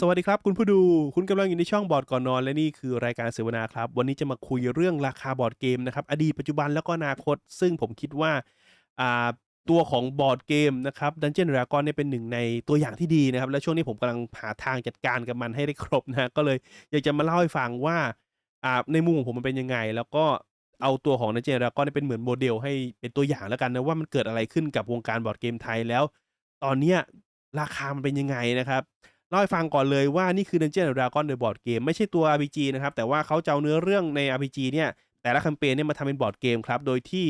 สวัสดีครับ คุณผู้ดู คุณกำลังอยู่ในช่องบอร์ดก่อนนอน และนี่คือรายการเสวนาครับ วันนี้จะมาคุยเรื่องราคาบอร์ดเกมนะครับ อดีตปัจจุบันแล้วก็อนาคต ซึ่งผมคิดว่าอ่าตัวของบอร์ดเกมนะครับ Dungeon Dragon เนี่ยเป็นหนึ่งในตัวอย่างที่ดีนะครับ และช่วงนี้ผมกำลังหาทางจัดการกับมันให้ได้ครบนะฮะก็เลยอยากจะมาเล่าให้ฟังว่าอ่าในมุมของผมมันเป็นยังไง แล้วก็เอาตัวของ Dungeon Dragon เนี่ยเป็นเหมือนโมเดลให้เป็นตัวอย่างแล้วกันนะว่ามันเกิดอะไรขึ้นกับวงการบอร์ดเกมไทยแล้ว ตอนเนี้ยราคามันเป็นยังไงนะครับ ล่าให้ฟังก่อนเลยว่านี่คือ Dungeon and Dragon The Board Game ไม่ใช่ตัว RPG นะครับ แต่ว่าเขาจะเอาเนื้อเรื่องใน RPG เนี่ย แต่ละแคมเปญเนี่ยมาทำเป็นบอร์ดเกมครับ โดยที่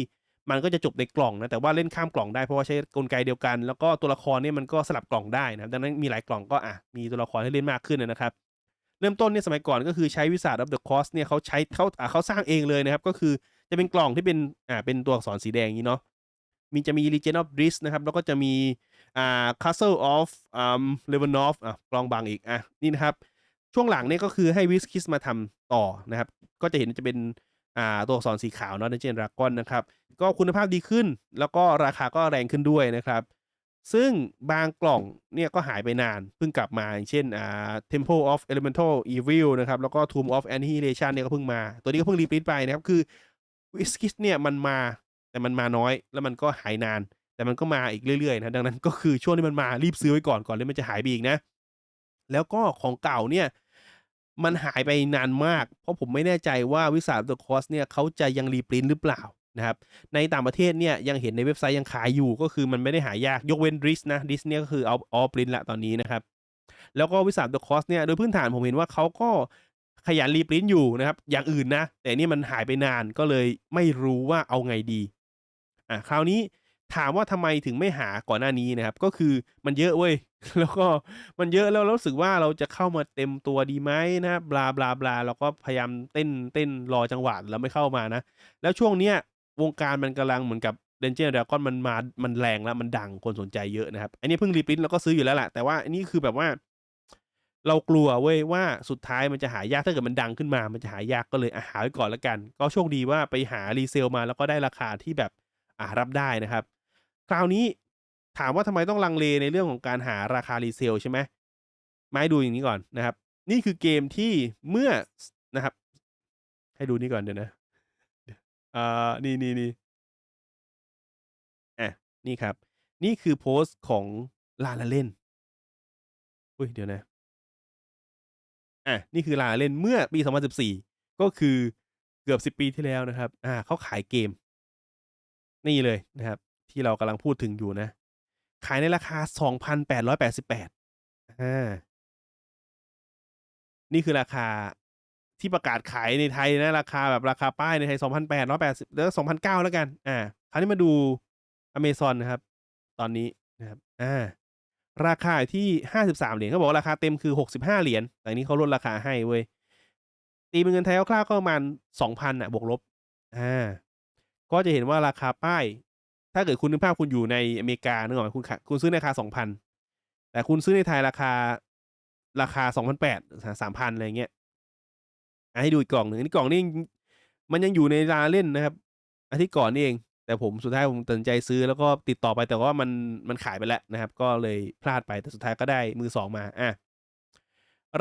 มันก็จะจบในกล่องนะ แต่ว่าเล่นข้ามกล่องได้เพราะว่าใช้กลไกเดียวกัน แล้วก็ตัวละครเนี่ยมันก็สลับกล่องได้นะดังนั้นมีหลายกล่องก็อะมีตัวละครให้เล่นมากขึ้นนะครับ เริ่มต้นเนี่ยสมัยก่อนก็คือใช้วิสา of the Cost เนี่ยเขาใช้เขาอะเขาสร้างเองเลยนะครับ ก็คือจะเป็นกล่องที่เป็นอ่าเป็นตัวอักษรสีแดงนี้เนาะ มีจะมี Legend of d r i s นะครับ แล้วก็จะมี อ่า Castle of อ่า Levanov อะกลองบางอีกอะนี่นะครับ ช่วงหลังนี่ก็คือให้วิสคิสมาทำต่อนะครับ ก็จะเห็นจะเป็นอ่าตัวอักษรสีขาวเนาะในเจนรากอนนะครับ ก็คุณภาพดีขึ้น แล้วก็ราคาก็แรงขึ้นด้วยนะครับ ซึ่งบางกล่องเนี่ยก็หายไปนานเพิ่งกลับมาอย่างเช่นอ่า Temple of Elemental Evil นะครับ แล้วก็ Tomb of Annihilation เนี่ยก็เพิ่งมา ตัวนี้ก็เพิ่งรีพรินไปนะครับ คือวิสคิสเนี่ยมันมาแต่มันมาน้อยแล้วมันก็หายนาน แต่มันก็มาอีกเรื่อยๆนะดังนั้นก็คือช่วงที่มันมารีบซื้อไว้ก่อนก่อนที่มันจะหายไปอีกนะ แล้วก็ของเก่าเนี่ยมันหายไปนานมาก เพราะผมไม่แน่ใจว่าวิสา The Cost เนี่ยเขาจะยังรีพรินหรือเปล่านะครับในต่างประเทศเนี่ยยังเห็นในเว็บไซต์ยังขายอยู่ก็คือมันไม่ได้หายากยกเว้นดิสนะดิสเนี่ยก็คือเอาออปรินละตอนนี้นะครับ แล้วก็วิสา The Cost เนี่ยโดยพื้นฐานผมเห็นว่าเขาก็ขยันรีพรินอยู่นะครับ อย่างอื่นนะ แต่นี่มันหายไปนานก็เลยไม่รู้ว่าเอาไงดีอะคราวนี้ ถามว่าทำไมถึงไม่หาก่อนหน้านี้นะครับ ก็คือมันเยอะเว้ย แล้วก็มันเยอะแล้วรู้สึกว่าเราจะเข้ามาเต็มตัวดีไหมนะบลาบลาบลาเราก็พยายามเต้นเต้นรอจังหวะแล้วไม่เข้ามานะ แล้วช่วงเนี้ยวงการมันกำลังเหมือนกับเดนเจอร์ดากอนมันมา มันแรงแล้วมันดังคนสนใจเยอะนะครับ อันนี้เพิ่งรีพรินท์เราก็ซื้ออยู่แล้วแหละแต่ว่าอันนี้คือแบบว่า เรากลัวเว้ยว่าสุดท้ายมันจะหายากถ้าเกิดมันดังขึ้นมา มันจะหายากก็เลยอะหาไว้ก่อนแล้วกัน ก็โชคดีว่าไปหารีเซลมาแล้วก็ได้ราคาที่แบบอ่ารับได้นะครับ คราวนี้ถามว่าทำไมต้องลังเลในเรื่องของการหาราคารีเซลใช่ไหมมาให้ดูอย่างนี้ก่อนนะครับ นี่คือเกมที่เมื่อนะครับ ให้ดูนี่ก่อนเดี๋ยวนะอ่านี่นี่นี่อะนี่ครับ นี่คือโพสต์ของลาลาเล่นอุ้ยเดี๋ยวนะอะนี่คือลาลาเล่นเมื่อปี 2014 ก็คือเกือบ 10 ปีที่แล้วนะครับ อ่าเขาขายเกม นี่เลยนะครับ ที่เรากำลังพูดถึงอยู่นะ ขายในราคา 2,888อานี่คือราคาที่ประกาศขายในไทยนะ ราคาแบบราคาป้ายในไทย 2,880แล้ว2,900แล้วกัน อ่า คราวนี้มาดู Amazon นะครับ ตอนนี้นะครับ อ่า ราคาที่ 53 เหรียญเขาบอกว่าราคาเต็มคือ 65 เหรียญ แต่อันนี้เขาลดราคาให้เว้ย ตีเป็นเงินไทยคร่าวๆก็ประมาณ 2,000น่ะ บวกลบ อ่า ก็จะเห็นว่าราคาป้าย ถ้าเกิดคุณนึกภาพคุณอยู่ในอเมริกานึกออกไหมคุณขะคุณซื้อในราคา2,000แต่คุณซื้อในไทยราคาราคา2,800ส3,000อะไรเงี้ยให้ดูอีกกล่องหนึ่งนนี้กล่องนี้มันยังอยู่ในราเล่นนะครับอาทิตย์ก่อนนี่เอง แต่ผมสุดท้ายผมตัดใจซื้อแล้วก็ติดต่อไปแต่ว่ามันมันขายไปแล้วนะครับ ก็เลยพลาดไปแต่สุดท้ายก็ได้มือสองมาอา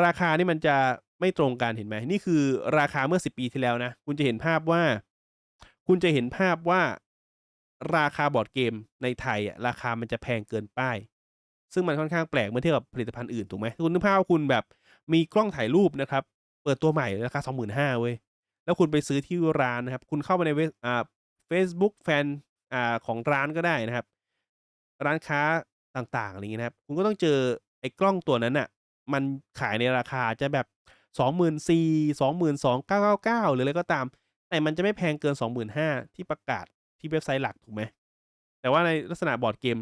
ราคานี่มันจะไม่ตรงกันเห็นไหมนี่คือราคาเมื่อ10ปีที่แล้วนะ คุณจะเห็นภาพว่า คุณจะเห็นภาพว่า ราคาบอร์ดเกมในไทยอะราคามันจะแพงเกินป้าย ซึ่งมันค่อนข้างแปลกเมื่อเทียบกับผลิตภัณฑ์อื่นถูกไหมคุณนึกภาพว่าคุณแบบมีกล้องถ่ายรูปนะครับ เปิดตัวใหม่ราคา25,000เว้ยแล้วคุณไปซื้อที่ร้านนะครับ คุณเข้าไปในเว็บอ่าเฟซบุ๊กแฟนอ่าของร้านก็ได้นะครับ ร้านค้าต่างๆอะไรอย่างงี้นะครับ คุณก็ต้องเจอไอ้กล้องตัวนั้นน่ะ มันขายในราคาจะแบบ24,000 22,999หรืออะไรก็ตาม แต่มันจะไม่แพงเกิน25,000ที่ประกาศ ที่เว็บไซต์หลักถูกไหมแต่ว่าในลักษณะบอร์ดเกม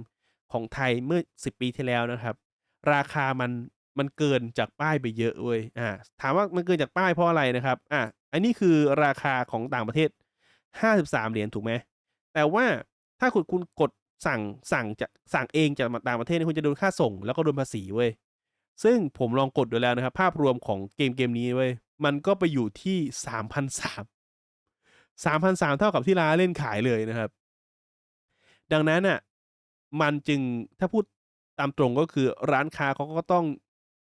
ของไทยเมื่อ 10 ปีที่แล้วนะครับ ราคามันมันเกินจากป้ายไปเยอะเว้ยอ่าถามว่ามันเกินจากป้ายเพราะอะไรนะครับอ่าอันนี้คือราคาของต่างประเทศ 53 เหรียญถูกไหมแต่ว่าถ้าคุณคุณกดสั่งสั่งจากสั่งเองจากต่างประเทศเนี่ยคุณจะโดนค่าส่ง แล้วก็โดนภาษีเว้ยซึ่งผมลองกดดูแล้วนะครับ ภาพรวมของเกมเกมนี้เว้ยมันก็ไปอยู่ที่3,300 3,300 เท่ากับที่ร้านเล่นขายเลยนะครับ ดังนั้นน่ะมันจึงถ้าพูดตามตรงก็คือร้านค้าเขาก็ต้อง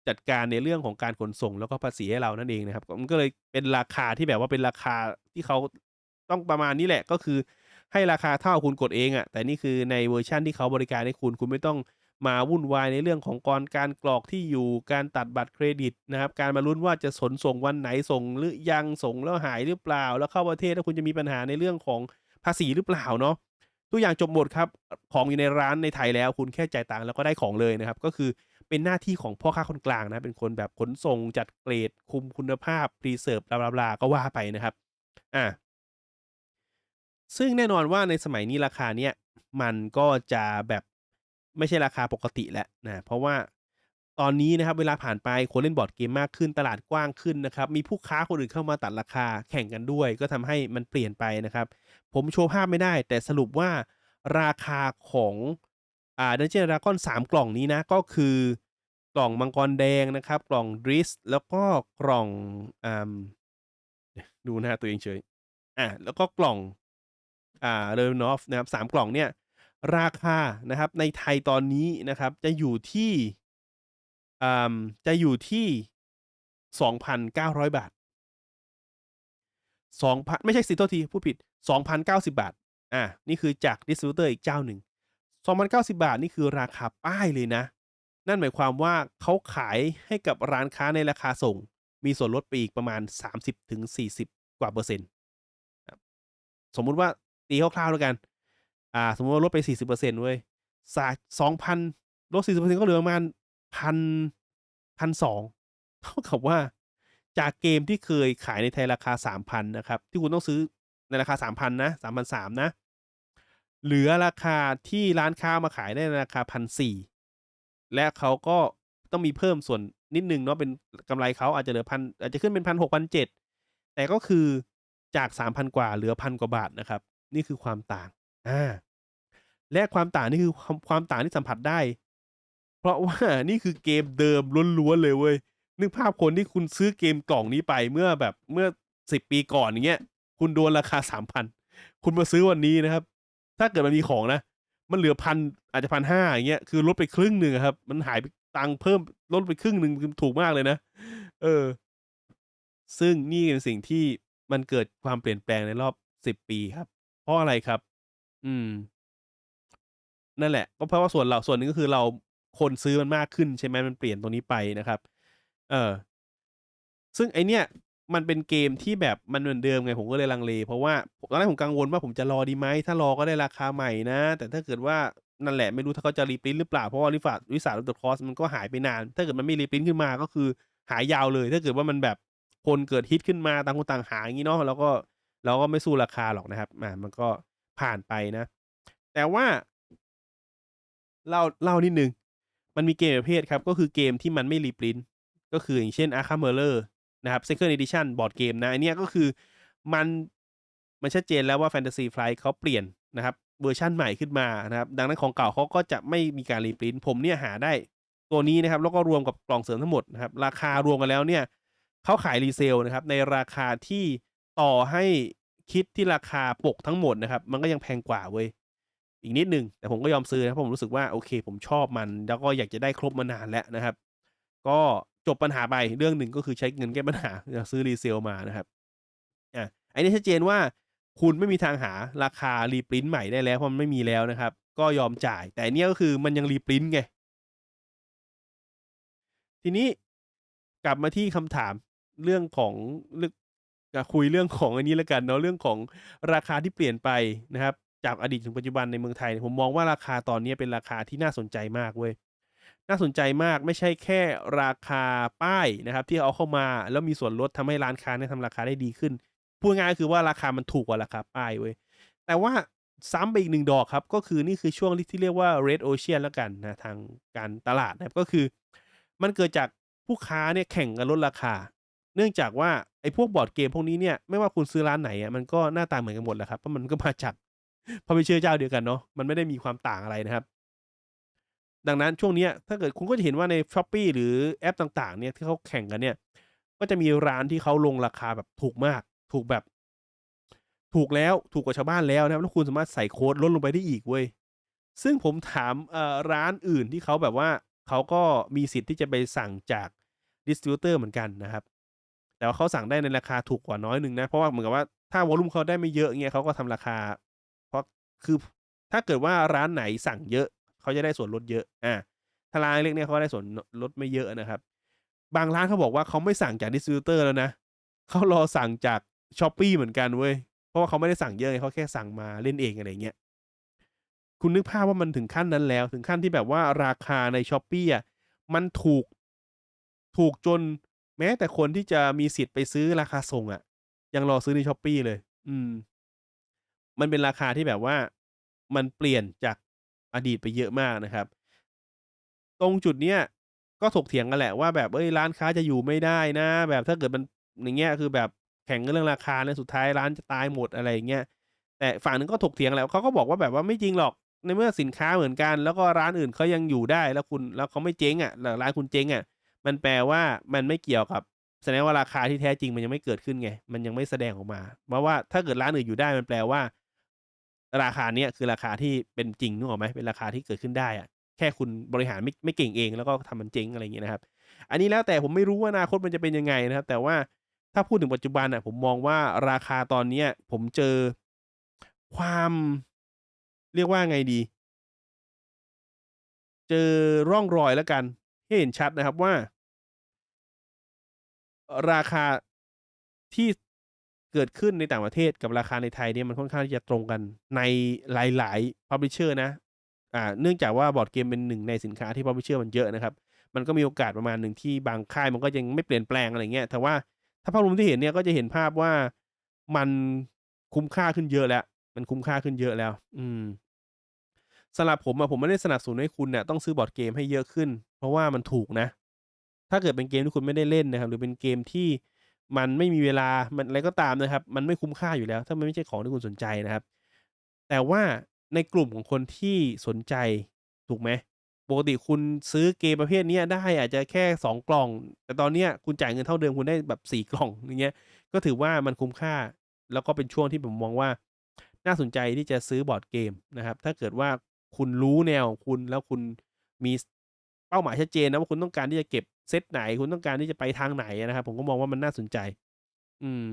จัดการในเรื่องของการขนส่งแล้วก็ภาษีให้เรานั่นเองนะครับ มันก็เลยเป็นราคาที่แบบว่าเป็นราคาที่เขาต้องประมาณนี้แหละก็คือให้ราคาเท่าคุณกดเองอะแต่นี่คือในเวอร์ชันที่เขาบริการให้คุณคุณไม่ต้อง มาวุ่นวายในเรื่องของกรการกรอกที่อยู่การตัดบัตรเครดิตนะครับการมาลุ้นว่าจะสนส่งวันไหนส่งหรือยังส่งแล้วหายหรือเปล่า แล้วเข้าประเทศแล้วคุณจะมีปัญหาในเรื่องของภาษีหรือเปล่าเนาะทุกอย่างจบหมดครับของอยู่ในร้านในไทยแล้ว คุณแค่จ่ายตังค์แล้วก็ได้ของเลยนะครับ ก็คือเป็นหน้าที่ของพ่อค้าคนกลางนะเป็นคนแบบขนส่งจัดเกรด คุมคุณภาพพรีเซิร์ฟบลาบลาก็ว่าไปนะครับอ่าซึ่งแน่นอนว่าในสมัยนี้ราคาเนี้ยมันก็จะแบบ ไม่ใช่ราคาปกติแล้วนะเพราะว่าตอนนี้นะครับเวลาผ่านไปคนเล่นบอร์ดเกมมากขึ้นตลาดกว้างขึ้นนะครับ มีผู้ค้าคนอื่นเข้ามาตัดราคาแข่งกันด้วย ก็ทำให้มันเปลี่ยนไปนะครับ ผมโชว์ภาพไม่ได้ แต่สรุปว่าราคาของอ่าดันเจียนดากอนสามกล่องนี้นะก็คือกล่องมังกรแดงนะครับ กล่องดริสแล้วก็กล่องอ่าดูหน้าตัวเองเฉยอ่าแล้วก็กล่องอ่าเรนอฟนะครับสามกล่องเนี่ย ราคานะครับในไทยตอนนี้นะครับจะอยู่ที่อ่าจะอยู่ที่สองพันเก้าร้อยบาทสองพันไม่ใช่สิโทษทีผู้ผิดสองพันเก้าสิบาท อ่านี่คือจากดิสติบิวเตอร์อีกเจ้าหนึ่งสองพันเก้าสิบาท นี่คือราคาป้ายเลยนะ นั่นหมายความว่าเขาขายให้กับร้านค้าในราคาส่ง มีส่วนลดไปอีกประมาณสามสิบถึงสี่สิบกว่าเปอร์เซ็นต์สมมุติว่าตีคร่าวๆแล้วกัน อ่า สมมติว่าลดไปสี่สิบเปอร์เซ็นต์เว้ยสาสองพันลดสี่สิบเปอร์เซ็นต์ก็เหลือประมาณพันพันสองเท่ากับว่าจากเกมที่เคยขายในไทยราคาสามพันนะครับ ที่คุณต้องซื้อในราคาสามพันนะสามพันสามนะ เหลือราคาที่ร้านค้ามาขายได้ในราคาพันสี่และเขาก็ต้องมีเพิ่มส่วนนิดนึงเนาะเป็นกำไรเขาอาจจะเหลือพันอาจจะขึ้นเป็นพันหกพันเจ็ดแต่ก็คือจากสามพันกว่าเหลือพันกว่าบาทนะครับ นี่คือความต่าง อ่าและความต่างนี่คือความต่างที่สัมผัสได้ เพราะว่านี่คือเกมเดิมล้วนๆเลยเว้ยนึกภาพคนที่คุณซื้อเกมกล่องนี้ไปเมื่อแบบเมื่อสิบปีก่อนอย่างเงี้ย คุณโดนราคาสามพันคุณมาซื้อวันนี้นะครับ ถ้าเกิดมันมีของนะ มันเหลือพันอาจจะพันห้าอย่างเงี้ยคือลดไปครึ่งหนึ่งครับ มันหายไปตังค์เพิ่มลดไปครึ่งหนึ่งถูกมากเลยนะ เออ ซึ่งนี่เป็นสิ่งที่มันเกิดความเปลี่ยนแปลงในรอบสิบปีครับ เพราะอะไรครับ อืม นั่นแหละ ก็เพราะว่าส่วนเรา ส่วนหนึ่งก็คือเราคนซื้อมันมากขึ้นใช่ไหม มันเปลี่ยนตรงนี้ไปนะครับ เออ ซึ่งไอเนี้ยมันเป็นเกมที่แบบมันเหมือนเดิมไง ผมก็เลยลังเล เพราะว่าตอนแรกผมกังวลว่าผมจะรอดีไหม ถ้ารอก็ได้ราคาใหม่นะ แต่ถ้าเกิดว่านั่นแหละไม่รู้ถ้าเขาจะรีปรินหรือเปล่า เพราะว่าวิสาวิสาตัวคอสมันก็หายไปนาน ถ้าเกิดมันไม่รีปรินขึ้นมาก็คือหายยาวเลย ถ้าเกิดว่ามันแบบคนเกิดฮิตขึ้นมาต่างคนต่างหาอย่างนี้เนาะแล้วก็เราก็ไม่สู้ราคาหรอกนะครับอ่ามันก็ ผ่านไปนะ แต่ว่าเล่าเล่านิดนึง มันมีเกมประเภทครับ ก็คือเกมที่มันไม่รีปรินก็คืออย่างเช่น Arkham Horror นะครับ Second Edition บอร์ดเกมนะอันนี้ก็คือมันมันชัดเจนแล้วว่า Fantasy Flight เขาเปลี่ยนนะครับเวอร์ชันใหม่ขึ้นมานะครับ ดังนั้นของเก่าเขาก็จะไม่มีการรีปรินผมเนี่ยหาได้ตัวนี้นะครับ แล้วก็รวมกับกล่องเสริมทั้งหมดนะครับ ราคารวมกันแล้วเนี่ยเขาขายรีเซลนะครับ ในราคาที่ต่อให้ คิดที่ราคาปกทั้งหมดนะครับ มันก็ยังแพงกว่าเว้ยอีกนิดนึง แต่ผมก็ยอมซื้อนะเพราะผมรู้สึกว่าโอเค ผมชอบมัน แล้วก็อยากจะได้ครบมานานแล้วนะครับ ก็จบปัญหาไปเรื่องหนึ่งก็คือใช้เงินแก้ปัญหาซื้อรีเซลมานะครับอะอันนี้ชัดเจนว่าคุณไม่มีทางหาราคารีปรินต์ใหม่ได้แล้วเพราะมันไม่มีแล้วนะครับ ก็ยอมจ่าย แต่เนี้ยก็คือมันยังรีปรินต์ไงทีนี้กลับมาที่คำถามเรื่องของ เรื่องคุยเรื่องของอันนี้แล้วกันเนาะเรื่องของราคาที่เปลี่ยนไปนะครับ จากอดีตถึงปัจจุบันในเมืองไทย ผมมองว่าราคาตอนนี้เป็นราคาที่น่าสนใจมากเว้ยน่าสนใจมากไม่ใช่แค่ราคาป้ายนะครับ ที่เอาเข้ามาแล้วมีส่วนลดทำให้ร้านค้าเนี่ยทำราคาได้ดีขึ้นพูดง่ายคือว่าราคามันถูกกว่าราคาป้ายเว้ยแต่ว่าซ้ำไปอีกหนึ่งดอกครับ ก็คือนี่คือช่วงที่เรียกว่า red ocean แล้วกันนะทางการตลาดนะครับก็คือ มันเกิดจากผู้ค้าเนี่ยแข่งกันลดราคา เนื่องจากว่าไอ้พวกบอร์ดเกมพวกนี้เนี่ยไม่ว่าคุณซื้อร้านไหนอะมันก็หน้าตาเหมือนกันหมดแหละครับเพราะมันก็มาจากพอไปเชื่อเจ้าเดียวกันเนาะมันไม่ได้มีความต่างอะไรนะครับ ดังนั้นช่วงนี้ถ้าเกิดคุณก็จะเห็นว่าใน s h อ p e e หรือแอปต่างๆ เนี่ยที่เขาแข่งกันเนี่ย ก็จะมีร้านที่เขาลงราคาแบบถูกมาก ถูกแบบ ถูกแล้วถูกกว่าชาวบ้านแล้วนะครับแล้วคุณสามารถใส่โค้ดลดลงไปได้อีกเว้ยซึ่งผมถามร้านอื่นที่เขาแบบว่าเขาก็มีสิทธิ์ที่จะไปสั่งจากดิสติบิวเตอร์เหมือนกันนะครับ แต่ว่าเขาสั่งได้ในราคาถูกกว่าน้อยหนึ่งนะ เพราะว่าเหมือนกับว่าถ้าวอลลุ่มเขาได้ไม่เยอะเงี้ยเขาก็ทำราคา เพราะคือถ้าเกิดว่าร้านไหนสั่งเยอะเขาจะได้ส่วนลดเยอะ อ่าถ้าร้านเล็กเนี่ยเขาได้ส่วนลดไม่เยอะนะครับ บางร้านเขาบอกว่าเขาไม่สั่งจากดิสติบิวเตอร์แล้วนะเขารอสั่งจากช้อปปีเหมือนกันเว้ยเพราะว่าเขาไม่ได้สั่งเยอะเขาแค่สั่งมาเล่นเองอะไรเงี้ยคุณนึกภาพว่ามันถึงขั้นนั้นแล้ว ถึงขั้นที่แบบว่าราคาในช้อปปีอะมันถูกถูกจน แม้แต่คนที่จะมีสิทธิ์ไปซื้อราคาส่งอะยังรอซื้อในช้อปปีเลย อืม มันเป็นราคาที่แบบว่ามันเปลี่ยนจากอดีตไปเยอะมากนะครับ ตรงจุดเนี้ยก็ถกเถียงกันแหละว่าแบบเอ้ยร้านค้าจะอยู่ไม่ได้นะ แบบถ้าเกิดมันอย่างเงี้ยคือแบบแข่งกันเรื่องราคาเนี่ยสุดท้ายร้านจะตายหมดอะไรอย่างเงี้ยแต่ฝั่งหนึ่งก็ถกเถียงแหละเขาก็บอกว่าแบบว่าไม่จริงหรอกในเมื่อสินค้าเหมือนกัน แล้วก็ร้านอื่นเขายังอยู่ได้แล้วคุณแล้วเขาไม่เจ๊งอะแล้วร้านคุณเจ๊งอะ มันแปลว่ามันไม่เกี่ยวกับ แสดงว่าราคาที่แท้จริงมันยังไม่เกิดขึ้นไง มันยังไม่แสดงออกมาเพราะว่าถ้าเกิดร้านอื่นอยู่ได้มันแปลว่า ราคาเนี้ยคือราคาที่เป็นจริงนึกออกไหมเป็นราคาที่เกิดขึ้นได้อะแค่คุณบริหารไม่ไม่เก่งเอง แล้วก็ทำมันเจ๊งอะไรอย่างเงี้ยนะครับ อันนี้แล้วแต่ผมไม่รู้ว่าอนาคตมันจะเป็นยังไงนะครับ แต่ว่าถ้าพูดถึงปัจจุบันอะผมมองว่าราคาตอนเนี้ยผมเจอความเรียกว่าไงดี เจอร่องรอยแล้วกัน ให้เห็นชัดนะครับว่า ราคาที่เกิดขึ้นในต่างประเทศกับราคาในไทยเนี่ยมันค่อนข้างที่จะตรงกันในหลายๆ publisher นะ อ่า เนื่องจากว่าบอร์ดเกมเป็นหนึ่งในสินค้าที่ publisher มันเยอะนะครับ มันก็มีโอกาสประมาณหนึ่งที่บางค่ายมันก็ยังไม่เปลี่ยนแปลงอะไรเงี้ย แต่ว่าถ้าภาพรวมที่เห็นเนี่ยก็จะเห็นภาพว่ามันคุ้มค่าขึ้นเยอะแล้ว มันคุ้มค่าขึ้นเยอะแล้ว อืมสำหรับผมอะผมไม่ได้สนับสนุนให้คุณเนี่ยต้องซื้อบอร์ดเกมให้เยอะขึ้น เพราะว่ามันถูกนะ ถ้าเกิดเป็นเกมที่คุณไม่ได้เล่นนะครับ หรือเป็นเกมที่มันไม่มีเวลามันอะไรก็ตามนะครับ มันไม่คุ้มค่าอยู่แล้ว ถ้ามันไม่ใช่ของที่คุณสนใจนะครับ แต่ว่าในกลุ่มของคนที่สนใจถูกไหมปกติคุณซื้อเกมประเภทนี้ได้อาจจะแค่ 2 กล่อง แต่ตอนนี้คุณจ่ายเงินเท่าเดิมคุณได้แบบ 4 กล่องอย่างเงี้ยก็ถือว่ามันคุ้มค่า แล้วก็เป็นช่วงที่ผมมองว่า น่าสนใจที่จะซื้อบอร์ดเกมนะครับ ถ้าเกิดว่าคุณรู้แนวของคุณแล้วคุณมี เป้าหมายชัดเจนนะว่าคุณต้องการที่จะเก็บเซตไหน คุณต้องการที่จะไปทางไหนนะครับ ผมก็มองว่ามันน่าสนใจ อืม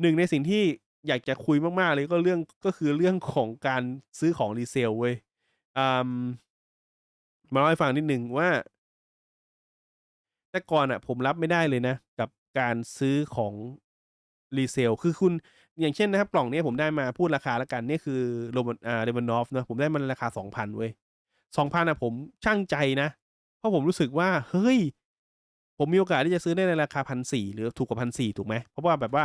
หนึ่งในสิ่งที่อยากจะคุยมากๆเลยก็เรื่องก็คือเรื่องของการซื้อของ resale เว้ยอ่ามาเล่าให้ฟังนิดหนึ่งว่า แต่ก่อนน่ะ ผมรับไม่ได้เลยนะ กับการซื้อของ resale คือคุณอย่างเช่นนะครับ กล่องนี้ผมได้มาพูดราคาแล้วกัน นี่คือโรบอ่า Ravenloft เนะผมได้มันราคา2,000เว้ย 2,000อะผมชั่งใจนะ เพราะผมรู้สึกว่า เฮ้ย ผมมีโอกาสที่จะซื้อได้ในราคา1,400หรือถูกกว่า1,400ถูกไหม เพราะว่าแบบว่า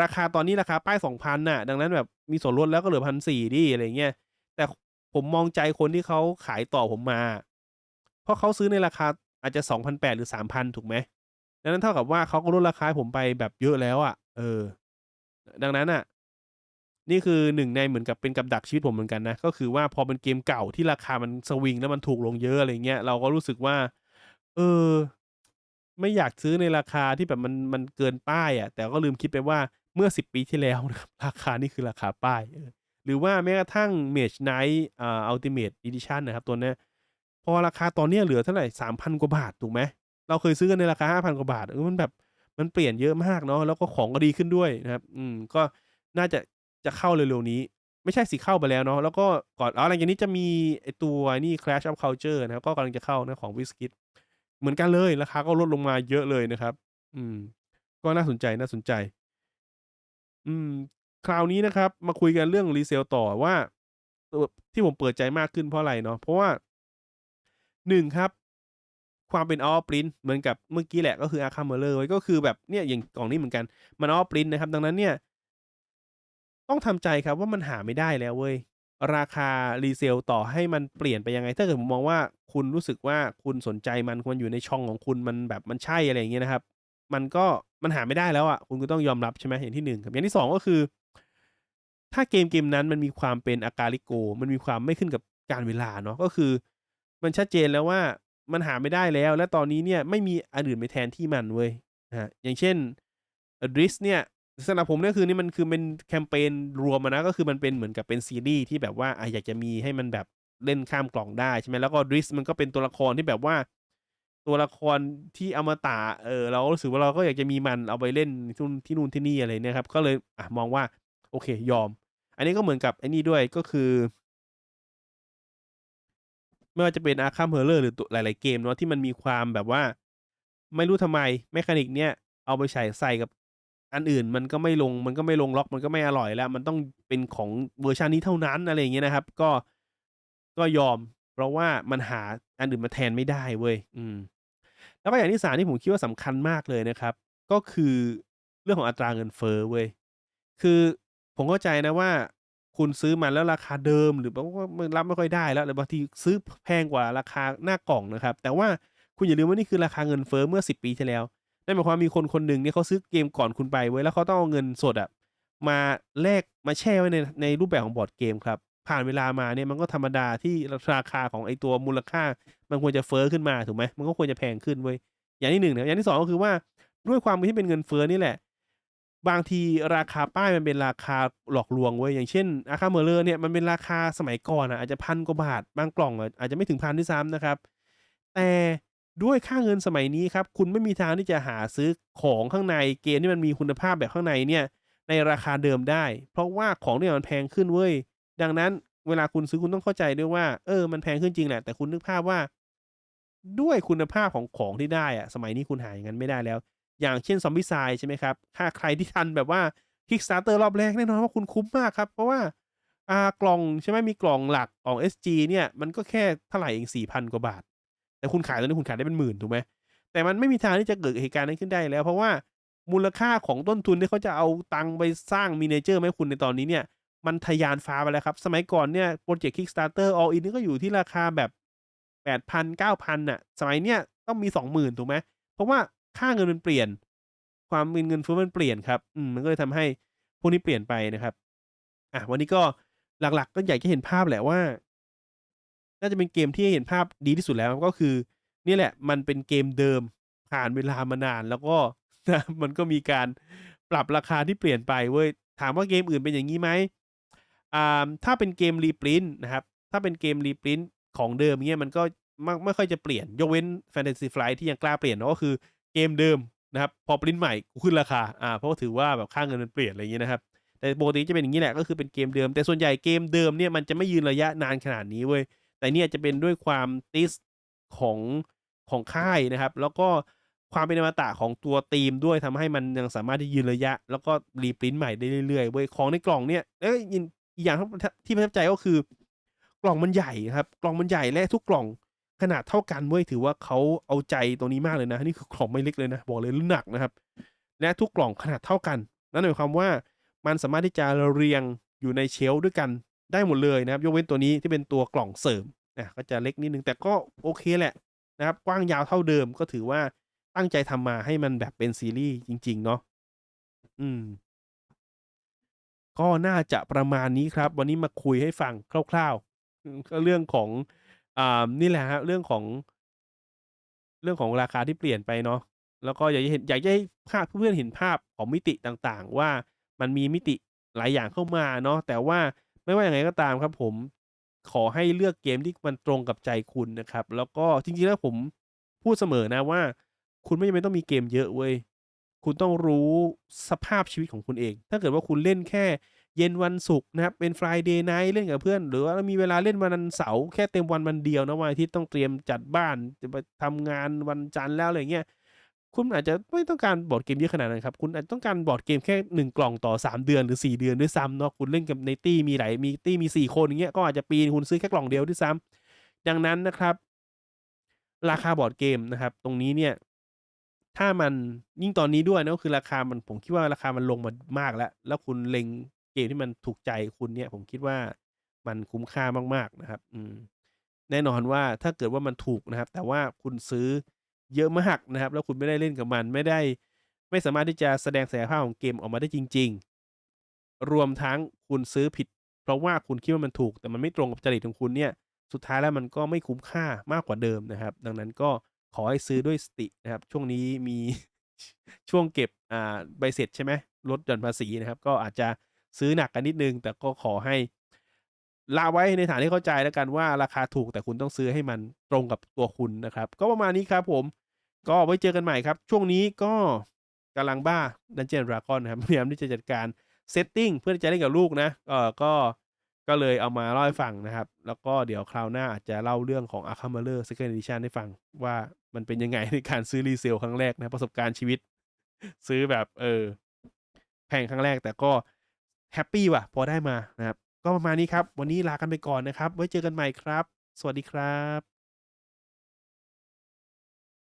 ราคาตอนนี้ราคาป้าย2,000น่ะ ดังนั้นแบบมีส่วนลดแล้วก็เหลือ1,400ดิอะไรเงี้ย แต่ผมมองใจคนที่เขาขายต่อผมมา เพราะเขาซื้อในราคาอาจจะ2,800หรือ3,000ถูกไหมดังนั้นเท่ากับว่าเขาก็ลดราคาผมไปแบบเยอะแล้วอะเออ ดังนั้นน่ะ นี่คือหนึ่งในเหมือนกับเป็นกับดักชีวิตผมเหมือนกันนะ ก็คือว่าพอเป็นเกมเก่าที่ราคามันสวิงแล้วมันถูกลงเยอะอะไรเงี้ยเราก็รู้สึกว่า เออ ไม่อยากซื้อในราคาที่แบบมันมันเกินป้ายอะแต่ก็ลืมคิดไปว่าเมื่อ10ปีที่แล้วนะครับราคานี่คือราคาป้ายหรือว่าแม้กระทั่ง Mage Knight อ่า Ultimate Edition นะครับตัวเนี้ยพอราคาตอนนี้เหลือเท่าไหร3,000กว่าบาทถูกไหมเราเคยซื้อกันในราคา5,000กว่าบาทเออมันแบบมันเปลี่ยนเยอะมากเนาะแล้วก็ของก็ดีขึ้นด้วยนะครับ อืมก็น่าจะ จะเข้าเร็วๆนี้ ไม่ใช่สิเข้าไปแล้วเนาะแล้วก็ก่อนอ๋อหลังจากนี้จะมีไอตัวนี่ Clash of Culture นะครับก็กำลังจะเข้านะของ WizKids เหมือนกันเลยราคาก็ลดลงมาเยอะเลยนะครับ อืม ก็น่าสนใจๆอืม คราวนี้นะครับ มาคุยกันเรื่อง resale ต่อว่าที่ผมเปิดใจมากขึ้นเพราะอะไรเนาะเพราะว่า1ครับ ความเป็น Out of Print เหมือนกับเมื่อกี้แหละก็คือ Arkham Horror ไว้ก็คือแบบเนี่ยอย่างกล่องนี้เหมือนกัน มัน Out of Print นะครับ ดังนั้นเนี่ย ต้องทำใจครับว่ามันหาไม่ได้แล้วเว้ย ราคา resale ต่อให้มันเปลี่ยนไปยังไง ถ้าเกิดผมมองว่าคุณรู้สึกว่าคุณสนใจมันมันอยู่ในช่องของคุณมันแบบมันใช่อะไรอย่างเงี้ยนะครับ มันก็มันหาไม่ได้แล้วอะคุณก็ต้องยอมรับใช่ไหมอย่างที่1ครับอย่างที่2ก็คือ ถ้าเกมเกมนั้นมันมีความเป็น Agariko มันมีความไม่ขึ้นกับกาลเวลาเนาะก็คือ มันชัดเจนแล้วว่ามันหาไม่ได้แล้ว และตอนนี้เนี่ยไม่มีอันอื่นไปแทนที่มันเว้ยนะอย่างเช่น Drizzt เนี่ย สำหรับผมเนี่ยคือนี่มันคือเป็นแคมเพนรวมนะก็คือมันเป็นเหมือนกับเป็นซีรีส์ที่แบบว่าอะอยากจะมีให้มันแบบเล่นข้ามกล่องได้ใช่ไหมแล้วก็ Drizzt มันก็เป็นตัวละครที่แบบว่า ตัวละครที่อมตะเออเราก็รู้สึกว่าเราก็อยากจะมีมันเอาไปเล่นที่ที่นู่นที่นี่อะไรเนี่ยครับ ก็เลยอะมองว่า โอเคยอม อันนี้ก็เหมือนกับไอ้นี่ด้วยก็คือไม่ว่าจะเป็น Arkham Horror หรือตัวหลาย ๆ เกมเนาะที่มันมีความแบบว่า ไม่รู้ทำไม mechanic เนี่ยเอาไปใส่ใส่กับ อันอื่นมันก็ไม่ลงมันก็ไม่ลงล็อกมันก็ไม่อร่อยแล้ว มันต้องเป็นของเวอร์ชันนี้เท่านั้นอะไรอย่างเงี้ยนะครับ ก็ก็ยอม เพราะว่ามันหาอันอื่นมาแทนไม่ได้เว้ยอืม แล้วก็อย่างที่3ที่ผมคิดว่าสำคัญมากเลยนะครับ ก็คือเรื่องของอัตราเงินเฟ้อเว้ยคือผมเข้าใจนะว่า คุณซื้อมาแล้วราคาเดิมหรือแบบว่ามันรับไม่ค่อยได้แล้วหรือบางทีซื้อแพงกว่าราคาหน้ากล่องนะครับ แต่ว่าคุณอย่าลืมว่านี่คือราคาเงินเฟ้อเมื่อ10ปีที่แล้ว นั่นหมายความมีคนคนหนึ่งเนี่ยเขาซื้อเกมก่อนคุณไปเว้ยแล้วเขาต้องเอาเงินสดอะมาแลกมาแช่ไว้ในในรูปแบบของบอร์ดเกมครับ ผ่านเวลามาเนี่ยมันก็ธรรมดาที่ราคาของไอ้ตัวมูลค่า มันควรจะเฟ้อขึ้นมาถูกไหมมันก็ควรจะแพงขึ้นเว้ยอย่างที่1นะอย่างที่2ก็คือว่าด้วยความที่เป็นเงินเฟ้อนี่แหละ บางทีราคาป้ายมันเป็นราคาหลอกลวงเว้ยอย่างเช่น Arkham Horror เนี่ยมันเป็นราคาสมัยก่อนอะอาจจะ1,000กว่าบาทบางกล่องอาจจะไม่ถึง1,000ด้วยซ้ำนะครับ แต่ ด้วยค่าเงินสมัยนี้ครับ คุณไม่มีทางที่จะหาซื้อของข้างในเกมที่มันมีคุณภาพแบบข้างในเนี่ยในราคาเดิมได้ เพราะว่าของเนี่ยมันแพงขึ้นเว้ย ดังนั้นเวลาคุณซื้อคุณต้องเข้าใจด้วยว่า เออ มันแพงขึ้นจริงแหละ แต่คุณนึกภาพว่า ด้วยคุณภาพของของที่ได้อะสมัยนี้คุณหาอย่างนั้นไม่ได้แล้ว อย่างเช่น Zombicide ใช่ไหมครับ ถ้าใครที่ทันแบบว่า Kickstarter รอบแรกแน่นอนว่าคุณคุ้มมากครับ เพราะว่าอ่ากล่องใช่ไหมมีกล่องหลักของ SG เนี่ย มันก็แค่เท่าไหร่เอง4,000กว่าบาท แต่คุณขายตอนนี้คุณขายได้เป็นหมื่นถูกไหมแต่มันไม่มีทางที่จะเกิดเหตุการณ์นั้นขึ้นได้แล้ว เพราะว่ามูลค่าของต้นทุนที่เขาจะเอาตังค์ไปสร้าง miniature มาให้คุณในตอนนี้เนี่ยมันทะยานฟ้าไปแล้วครับ สมัยก่อนเนี่ยพรเจกต์ Kickstarter all in นี่ก็อยู่ที่ราคาแบบ8,000 9,000น่ะ สมัยเนี้ยต้องมี20,000ถูกไหม เพราะว่าค่าเงินมันเปลี่ยน ความเป็นเงินเฟ้อมันเปลี่ยนครับ อืม มันก็เลยทำให้พวกนี้เปลี่ยนไปนะครับ อะ วันนี้ก็หลักๆก็อยากจะเห็นภาพแหละว่า น่าจะเป็นเกมที่เห็นภาพดีที่สุดแล้วก็คือ นี่แหละ มันเป็นเกมเดิมผ่านเวลามานาน แล้วก็นะมันก็มีการปรับราคาที่เปลี่ยนไปเว้ยถามว่าเกมอื่นเป็นอย่างงี้ไหมอ่าถ้าเป็นเกม reprint นะครับ ถ้าเป็นเกม reprint ของเดิมเงี้ยมันก็ไม่ไม่ค่อยจะเปลี่ยน ยกเว้น Fantasy Flight ที่ยังกล้าเปลี่ยนเนาะก็คือเกมเดิมนะครับ พอพรินต์ใหม่กูขึ้นราคาอ่าเพราะถือว่าแบบค่างเงินมันเปลี่ยนอะไรอย่างงี้นะครับ แต่ปกติจะเป็นอย่างงี้แหละก็คือเป็นเกมเดิม แต่ส่วนใหญ่เกมเดิมเนี่ยมันจะไม่ยืนระยะนานขนาดนี้เว้ย แต่เนี่ยจะเป็นด้วยความติสของของค่ายนะครับ แล้วก็ความเป็นอมตะของตัวธีมด้วยทำให้มันยังสามารถที่ยืนระยะ แล้วก็ reprint ใหม่ได้เรื่อยๆเว้ยของในกล่องเนี่ยเอ๊ยอีกอย่างที่ประทับที่ประทับใจก็คือ กล่องมันใหญ่ครับ กล่องมันใหญ่และทุกกล่องขนาดเท่ากันเว้ยถือว่าเขาเอาใจตรงนี้มากเลยนะ นี่คือกล่องไม่เล็กเลยนะ บอกเลยแล้วหนักนะครับ และทุกกล่องขนาดเท่ากัน นั่นหมายความว่ามันสามารถที่จะเรียงอยู่ใน shelf ด้วยกัน ได้หมดเลยนะครับยกเว้นตัวนี้ที่เป็นตัวกล่องเสริมอาก็จะเล็กนิดนึงแต่ก็โอเคแหละนะครับกว้างยาวเท่าเดิมก็ถือว่าตั้งใจทำมาให้มันแบบเป็นซีรีส์จริง ๆ เนาะอืม ก็น่าจะประมาณนี้ครับ วันนี้มาคุยให้ฟังคร่าวๆก็เรื่องของอ่านี่แหละครับเรื่องของ เรื่องของราคาที่เปลี่ยนไปเนาะแล้วก็อยากจะเห็นอยากจะให้ภาพเพื่อนเห็นภาพของมิติต่างๆ ว่ามันมีมิติหลายอย่างเข้ามาเนาะแต่ว่า ไม่ว่าอยังไงก็ตามครับ ผมขอให้เลือกเกมที่มันตรงกับใจคุณนะครับ แล้วก็จริงๆแล้วผมพูดเสมอนะว่า คุณไม่จำเป็นต้องมีเกมเยอะเว้ยคุณต้องรู้สภาพชีวิตของคุณเอง ถ้าเกิดว่าคุณเล่นแค่เย็นวันศุกร์นะครับ เป็น Friday night เล่นกับเพื่อน หรือว่ามีเวลาเล่นวันเสาร์แค่เต็มวันวันเดียวนะวันอาทิตย์ต้องเตรียมจัดบ้านจะไปทำงานวันจันทร์แล้วอะไรเงี้ย คุณอาจจะไม่ต้องการบอร์ดเกมเยอะขนาดนั้นครับ คุณอาจจะต้องการบอร์ดเกมแค่1กล่องต่อ 3 เดือนหรือ 4 เดือนด้วยซ้ำเนาะคุณเล่นกับในตี้มีหลายมีตี้มี 4 คนอย่างเงี้ยก็อาจจะปีนคุณซื้อแค่กล่องเดียวด้วยซ้ำดังนั้นนะครับ ราคาบอร์ดเกมนะครับ ตรงนี้เนี่ยถ้ามันยิ่งตอนนี้ด้วยเนาะคือราคามันผมคิดว่าราคามันลงมามากแล้ว แล้วคุณเล็งเกมที่มันถูกใจคุณเนี่ย ผมคิดว่ามันคุ้มค่ามากๆนะครับ อืมแน่นอนว่าถ้าเกิดว่ามันถูกนะครับ แต่ว่าคุณซื้อ เยอะมากนะครับ แล้วคุณไม่ได้เล่นกับมันไม่ได้ ไม่สามารถที่จะแสดงศักยภาพของเกมออกมาได้จริง ๆ รวมทั้งคุณซื้อผิด เพราะว่าคุณคิดว่ามันถูก แต่มันไม่ตรงกับจริตของคุณเนี่ย สุดท้ายแล้วมันก็ไม่คุ้มค่ามากกว่าเดิมนะครับ ดังนั้นก็ขอให้ซื้อด้วยสตินะครับ ช่วงนี้มีช่วงเก็บอ่าใบเสร็จใช่ไหมลดหย่อนภาษีนะครับ ก็อาจจะซื้อหนักกันนิดนึง แต่ก็ขอให้ละไว้ในฐานที่เข้าใจแล้วกันว่าราคาถูกแต่คุณต้องซื้อให้มันตรงกับตัวคุณนะครับ ก็ประมาณนี้ครับผม ก็ไว้เจอกันใหม่ครับ ช่วงนี้ก็กำลังบ้า Dungeon Dragon นะครับพยายามที่จะจัดการเซตติ้งเพื่อจะเล่นกับลูกนะเออก็ก็เลยเอามาเล่าให้ฟังนะครับ แล้วก็เดี๋ยวคราวหน้าอาจจะเล่าเรื่องของ Arkham Horror Second Edition ให้ฟังว่ามันเป็นยังไงในการซื้อรีเซลครั้งแรกนะประสบการณ์ชีวิต ซื้อแบบเออแพงครั้งแรกแต่ก็แฮปปี้ว่ะ พอได้มานะครับ ก็ประมาณนี้ครับ วันนี้ลากันไปก่อนนะครับ ไว้เจอกันใหม่ครับ สวัสดีครับ